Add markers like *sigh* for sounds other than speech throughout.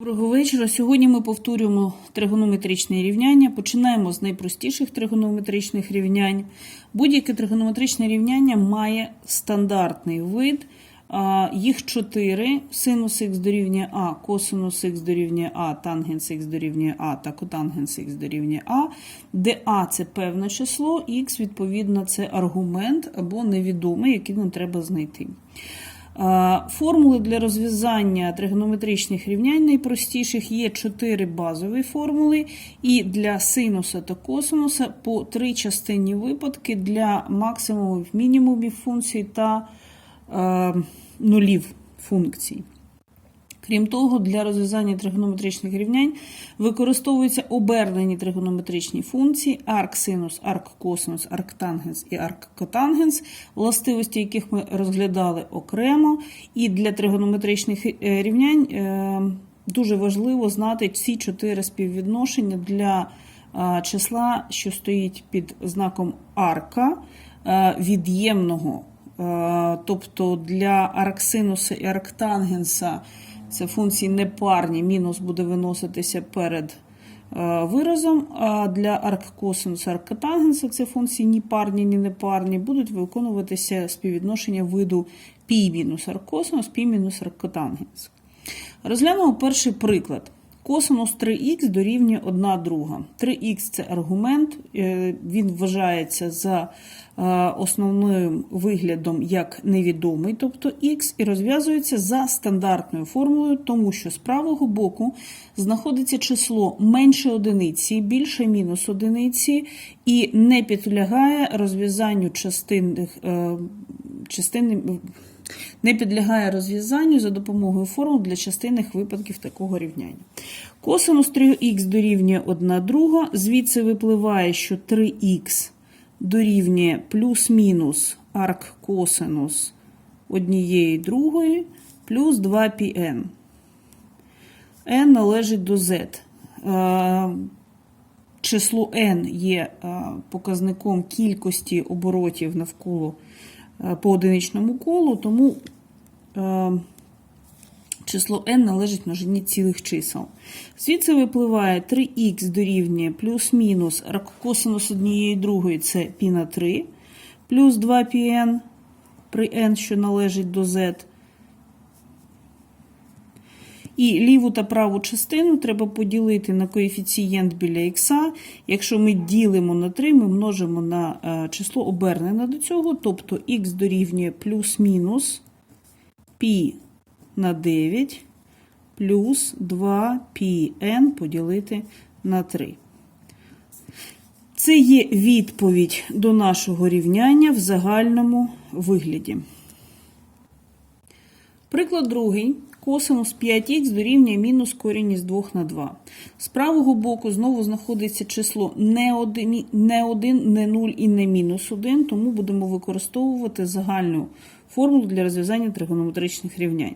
Доброго вечора. Сьогодні ми повторюємо тригонометричне рівняння. Починаємо з найпростіших тригонометричних рівнянь. Будь-яке тригонометричне рівняння має стандартний вид. Їх чотири: синус х дорівнює А, косинус х дорівнює А, тангенс х дорівнює А та котангенс х дорівнює А, де А це певне число, х, відповідно, це аргумент або невідомий, який нам треба знайти. Е, Формули для розв'язання тригонометричних рівнянь найпростіших є чотири базові формули, і для синуса та косинуса по три частинні випадки для максимумів, мінімумів функцій та е, нулів функцій. Крім того, для розв'язання тригонометричних рівнянь використовуються обернені тригонометричні функції арк-синус, арк-косинус, арктангенс і арк-котангенс, властивості яких ми розглядали окремо. І для тригонометричних е, рівнянь е, дуже важливо знати ці чотири співвідношення для е, числа, що стоїть під знаком арка від'ємного. Тобто для арксинуса і арктангенса це функції непарні, мінус буде виноситися перед е, виразом. А для арккосинуса, арктангенса це функції ні парні, ні непарні, будуть виконуватися співвідношення виду пі мінус арккосинус, пі мінус арктангенс. Розглянемо перший приклад. Косинус 3х дорівнює 1 друга. 3х це аргумент, е, він вважається за е, основним виглядом як невідомий, тобто х, і розв'язується за стандартною формулою, тому що з правого боку знаходиться число менше одиниці, більше мінус одиниці, і не підлягає розв'язанню частинних е, частин не підлягає розв'язанню за допомогою формул для частинних випадків такого рівняння. Косинус 3х дорівнює 1 друга, звідси випливає, що 3х дорівнює плюс-мінус арк косинус однієї другої плюс 2πn. n належить до z. Е, Число n є е, показником кількості оборотів навколо по одиничному колу, тому е, число n належить множині цілих чисел. Звідси випливає 3х дорівнює плюс-мінус косинус однієї другої це π на 3, плюс 2πn при n, що належить до z. І ліву та праву частину треба поділити на коефіцієнт біля х. Якщо ми ділимо на 3, ми множимо на е, число обернене до цього, тобто х дорівнює плюс-мінус π на 9 плюс 2πn поділити на 3. Це є відповідь до нашого рівняння в загальному вигляді. Приклад другий. Косинус 5х дорівнює мінус корінь із 2 на 2. З правого боку знову знаходиться число не 1, не 1, не 0 і не мінус 1, тому будемо використовувати загальну формулу для розв'язання тригонометричних рівнянь.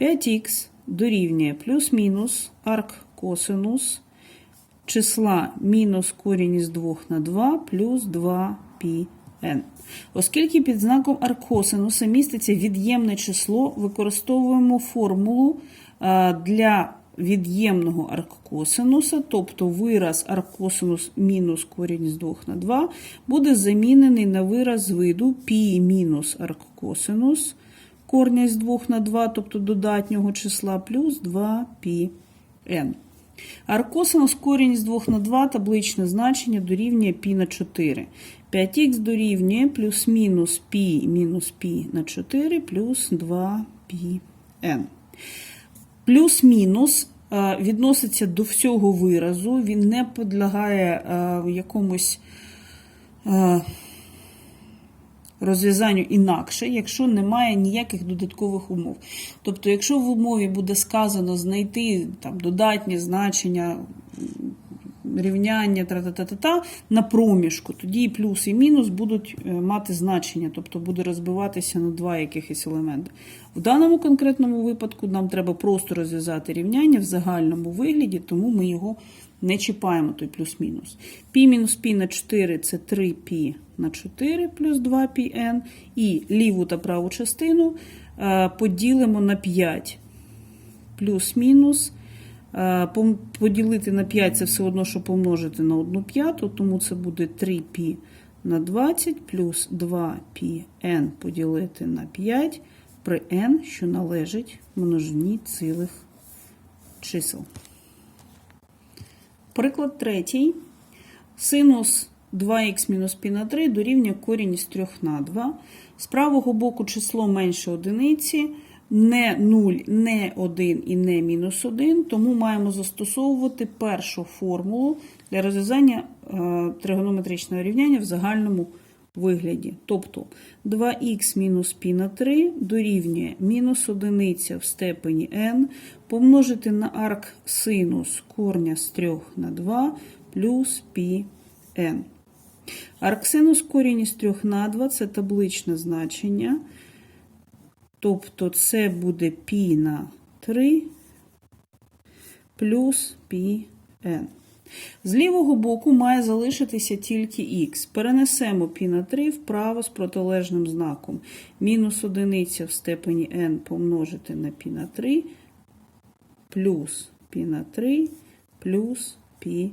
5х дорівнює плюс-мінус арк косинус числа мінус корінь із 2 на 2 плюс n. Оскільки під знаком аркосинуса міститься від'ємне число, використовуємо формулу е, для від'ємного аркосинуса, тобто вираз аркосинус мінус корінь з 2 на 2, буде замінений на вираз виду π мінус аркосинус корня з 2 на 2, тобто додатнього числа, плюс 2 πn Аркосинус корінь з 2 на 2 табличне значення дорівнює π на 4. 5х дорівнює плюс-мінус π мінус π на 4 плюс 2πn. Плюс-мінус е, відноситься до всього виразу, він не підлягає е, якомусь е, розв'язанню інакше, якщо немає ніяких додаткових умов. Тобто, якщо в умові буде сказано знайти там, додатні значення, рівняння тра-та-та-та-та, на проміжку, тоді і плюс, і мінус будуть е, мати значення, тобто буде розбиватися на два якихось елементи. В даному конкретному випадку нам треба просто розв'язати рівняння в загальному вигляді, тому ми його не чіпаємо, той плюс-мінус. Пі мінус пі на 4 це 3π на 4 плюс 2πn, і ліву та праву частину е, поділимо на 5 плюс-мінус Е, поділити на 5 це все одно, що помножити на 1 п'яту, тому це буде 3π на 20 плюс 2πn поділити на 5 при n, що належить множині цілих чисел. Приклад третій. Синус 2х мінус пі на 3 дорівнює корінь з 3 на 2. З правого боку число менше одиниці – не 0, не 1 і не мінус 1, тому маємо застосовувати першу формулу для розв'язання е, тригонометричного рівняння в загальному вигляді. Тобто 2х мінус π на 3 дорівнює мінус одиниця в степені n помножити на арк синус корня з 3 на 2 плюс πn. Арксинус корінь із 3 на 2 це табличне значення. Тобто це буде пі на 3 плюс пі n. З лівого боку має залишитися тільки х. Перенесемо пі на 3 вправо з протилежним знаком. Мінус одиниця в степені n помножити на пі на 3 плюс пі на 3 плюс пі.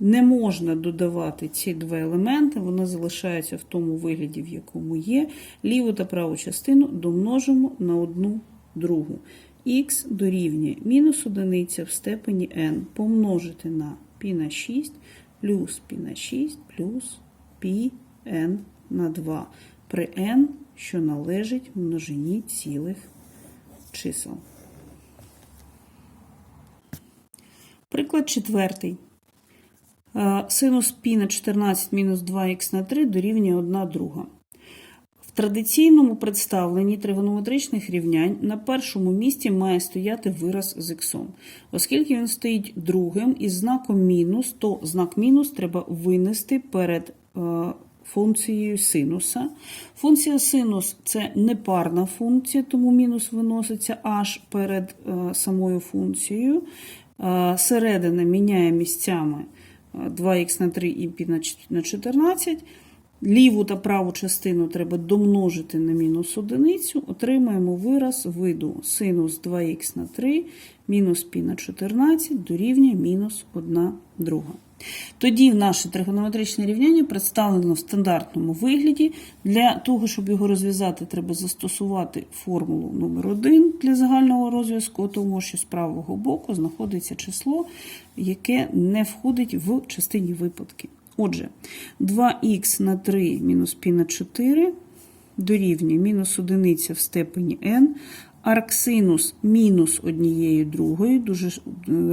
Не можна додавати ці два елементи, вони залишаються в тому вигляді, в якому є. Ліву та праву частину домножимо на одну другу. Х дорівнює мінус одиниця в степені n помножити на π на 6 плюс π на 6 плюс πn на 2 при n, що належить множині цілих чисел. Приклад четвертий. Е, Синус π на 14 мінус 2х на 3 дорівнює 1 друга. В традиційному представленні тригонометричних рівнянь на першому місці має стояти вираз з х. Оскільки він стоїть другим із знаком мінус, то знак мінус треба винести перед е, функцією синуса. Функція синус це непарна функція, тому мінус виноситься аж перед е, самою функцією. Середина міняє місцями 2х на 3 і π на 14. Ліву та праву частину треба домножити на мінус одиницю. Отримаємо вираз виду синус 2х на 3 мінус π на 14 дорівнює мінус 1 друга. Тоді наше тригонометричне рівняння представлено в стандартному вигляді. Для того, щоб його розв'язати, треба застосувати формулу номер 1 для загального розв'язку, тому що з правого боку знаходиться число, яке не входить в частині випадки. Отже, 2х на 3 мінус π на 4 дорівнює мінус одиниця в степені n, арксинус мінус однією другою, дуже е,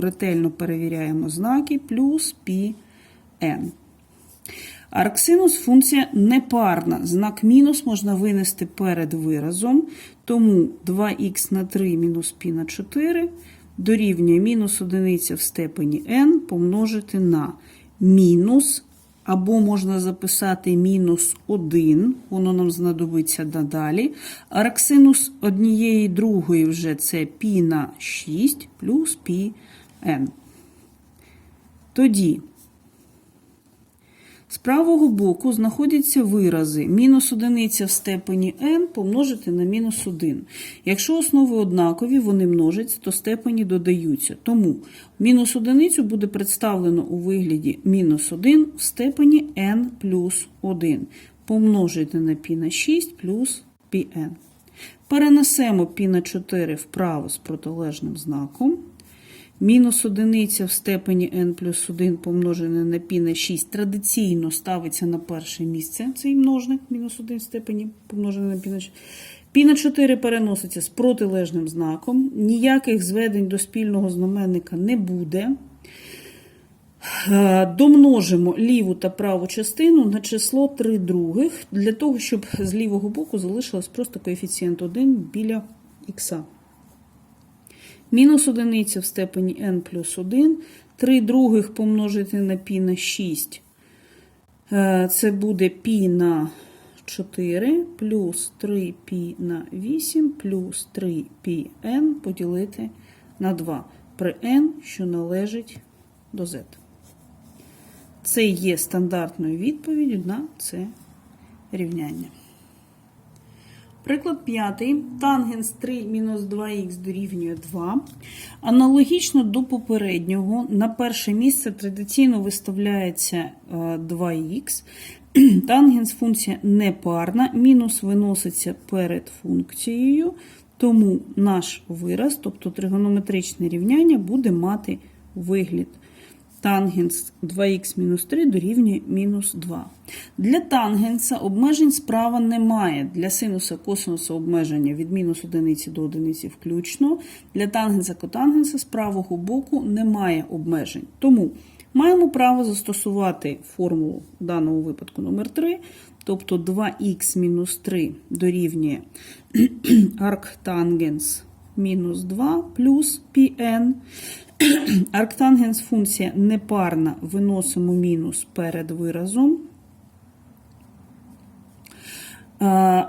ретельно перевіряємо знаки, плюс πn. Арксинус функція непарна. Знак мінус можна винести перед виразом, тому 2х на 3 мінус π на 4 дорівнює мінус одиниця в степені n помножити на мінус або можна записати мінус 1, воно нам знадобиться надалі. Араксинус однієї другої вже це пі на 6 плюс пі πn. Тоді з правого боку знаходяться вирази мінус одиниця в степені n помножити на мінус 1. Якщо основи однакові, вони множаться, то степені додаються. Тому мінус одиницю буде представлено у вигляді мінус 1 в степені n плюс 1 помножити на π на 6 плюс πn. Перенесемо π на 4 вправо з протилежним знаком. Мінус одиниця в степені n плюс 1 помножене на π на 6 традиційно ставиться на перше місце цей множник, мінус 1 в степені помножене на π на 6. Пі на 4 переноситься з протилежним знаком. Ніяких зведень до спільного знаменника не буде. Е, Домножимо ліву та праву частину на число 3 других, для того, щоб з лівого боку залишилось просто коефіцієнт 1 біля х. Мінус одиниця в степені n плюс 1. 3 других помножити на пі на 6. Е, це буде пі на 4 плюс 3 пі на 8 плюс 3 пі n поділити на 2 при n, що належить до z. Це є стандартною відповіддю на це рівняння. Приклад п'ятий. Тангенс 3 мінус 2х дорівнює 2. Аналогічно до попереднього, на перше місце традиційно виставляється е, 2х. *clears throat* Тангенс функція непарна, мінус виноситься перед функцією, тому наш вираз, тобто тригонометричне рівняння, буде мати вигляд. Тангенс 2х мінус 3 дорівнює мінус 2. Для тангенса обмежень справа немає. Для синуса косинуса обмеження від мінус 1 до 1 включно. Для тангенса котангенса з правого боку немає обмежень. Тому маємо право застосувати формулу в даному випадку номер 3, тобто 2х мінус 3 дорівнює *clears throat* арктангенс мінус 2 плюс πn. Арктангенс функція непарна, виносимо мінус перед виразом. Е,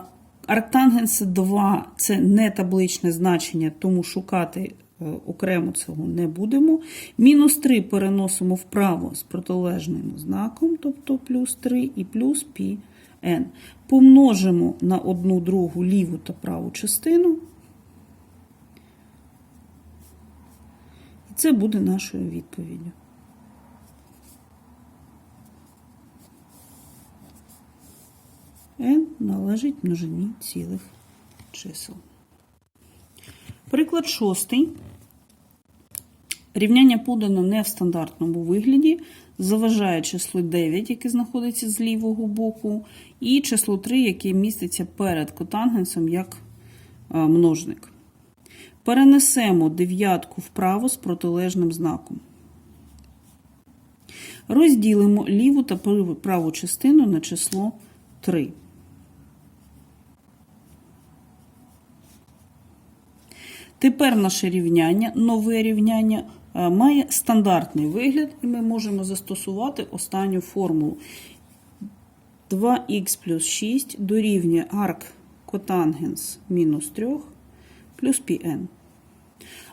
Арктангенс 2 це не табличне значення, тому шукати е, окремо цього не будемо. Мінус 3 переносимо вправо з протилежним знаком, тобто плюс 3 і плюс πn. Помножимо на одну другу ліву та праву частину. Це буде нашою відповіддю. n належить множині цілих чисел. Приклад шостий. Рівняння подано не в стандартному вигляді. Заважає число 9, яке знаходиться з лівого боку, і число 3, яке міститься перед котангенсом як множник. Перенесемо дев'ятку вправо з протилежним знаком. Розділимо ліву та праву частину на число 3. Тепер наше рівняння, нове рівняння, е, має стандартний вигляд, і ми можемо застосувати останню формулу. 2х плюс 6 дорівнює арк котангенс мінус 3 плюс πn.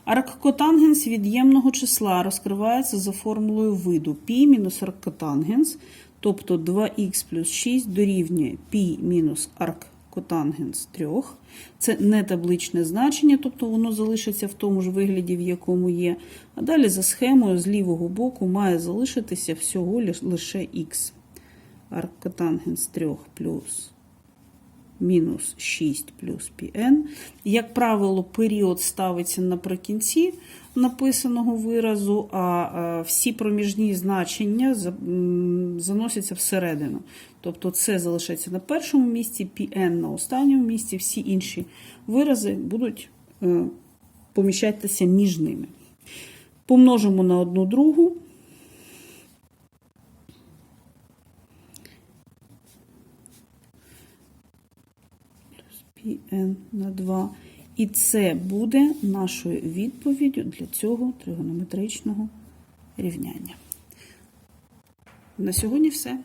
Арккотангенс від'ємного числа розкривається за формулою виду π мінус арккотангенс, тобто 2х плюс 6 дорівнює π мінус арккотангенс 3. Це не табличне значення, тобто воно залишиться в тому ж вигляді, в якому є. А далі за схемою з лівого боку має залишитися всього лише х. Арккотангенс 3 плюс мінус 6 плюс πn. Як правило, період ставиться наприкінці написаного виразу, а всі проміжні значення заносяться всередину. Тобто це залишається на першому місці, πn на останньому місці, всі інші вирази будуть е, поміщатися між ними. Помножимо на одну другу. N на 2. І це буде нашою відповіддю для цього тригонометричного рівняння. На сьогодні все.